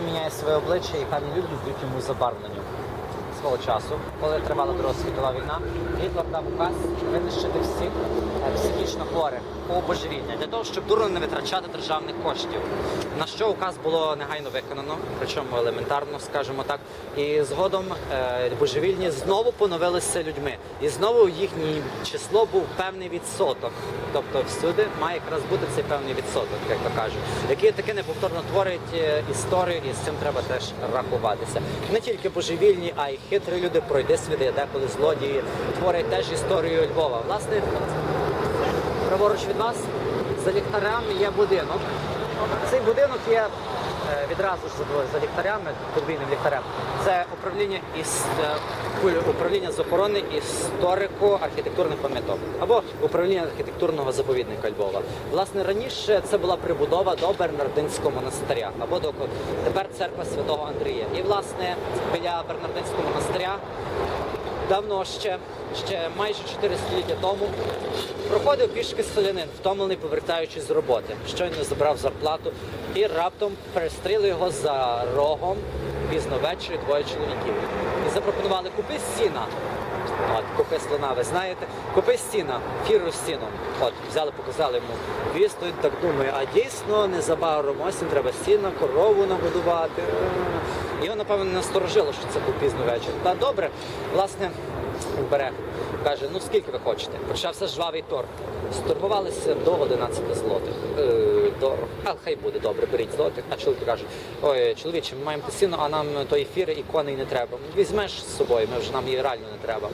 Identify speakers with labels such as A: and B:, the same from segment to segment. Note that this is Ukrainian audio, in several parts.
A: міняє своє обличчя і певні люди йдуть йому забарвленню свого часу, коли тривала Друга світова війна, Гітлер дав указ винищити всіх е, психічно хворих по божевільня для того, щоб дурно не витрачати державних коштів. На що указ було негайно виконано, причому елементарно, скажімо так. І згодом е, божевільні знову поновилися людьми, і знову їхнє число був певний відсоток. Тобто всюди має якраз бути цей певний відсоток, як то кажуть, який таки неповторно творить е, історію, і з цим треба теж рахуватися. Не тільки божевільні, а й хитрі люди пройди світи, деколи злодії творять теж історію Львова. Власне, праворуч від вас за ліхтарем є будинок. Цей будинок є відразу ж за ліхтарями, подвійним ліхтарем. Це управління із е, управління з охорони історико-архітектурних пам'яток або управління архітектурного заповідника Львова. Власне, раніше це була прибудова до Бернардинського монастиря або до тепер церква святого Андрія. І власне біля Бернардинського монастиря давно ще, ще майже 4 століття тому, проходив пішки селянин, втомлений, повертаючись з роботи. Щойно забрав зарплату і раптом перестріли його за рогом пізно ввечері двоє чоловіків. І запропонували купи сіна. От, купи слона, ви знаєте, купи стіна, фіру сіном. От, взяли, показали йому. Він стоїть так думає, а дійсно незабаром осінь треба стіна, корову нагодувати. Його, напевно, насторожило, що це був пізно вечір. Та добре, власне, він бере, каже, ну скільки ви хочете? Почався жвавий торг. Стурбувалися до 11 злотих. Е, до, А хай буде добре, беріть злотих. А чоловіки кажуть, ой, чоловіче, ми маємо сіно, а нам тої фіри і коней не треба. Візьмеш з собою, ми вже нам її реально не треба.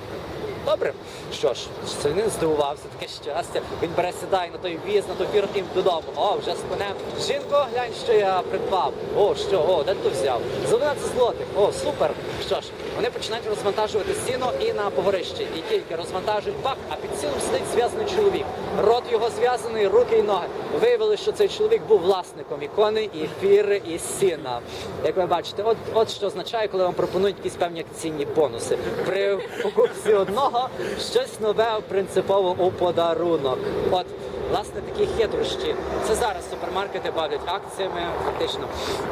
A: Добре, що ж, селянин здивувався, таке щастя. Він бере сідає на той віз, на той фіру і додому. О, вже з конем. Жінко, глянь, що я придбав. О, що, о, де ти взяв? За 11 злотих. О, супер. Що ж, вони починають розвантажувати сіно і на погорищі. І тільки розвантажують пак, а під сіном сидить зв'язаний чоловік. Рот його зв'язаний, руки і ноги. Виявили, що цей чоловік був власником і коней, і фіри, і сіна. Як ви бачите, от, от що означає, коли вам пропонують якісь певні акційні бонуси. При покупці одного щось нове принципово у подарунок. От Власне, такі хитрощі. Це зараз супермаркети бавлять акціями. Фактично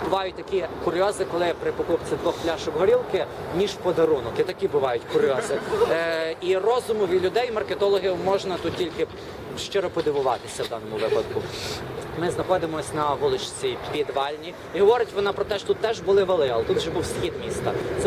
A: бувають такі курйози, коли при покупці двох пляшок горілки ніж подарунок. І такі бувають курйози. Е, і розумові людей, маркетологів, можна тут тільки щиро подивуватися в даному випадку. Ми знаходимося на вуличці підвальні, і говорить вона про те, що тут теж були вали, але тут вже був схід міста. Це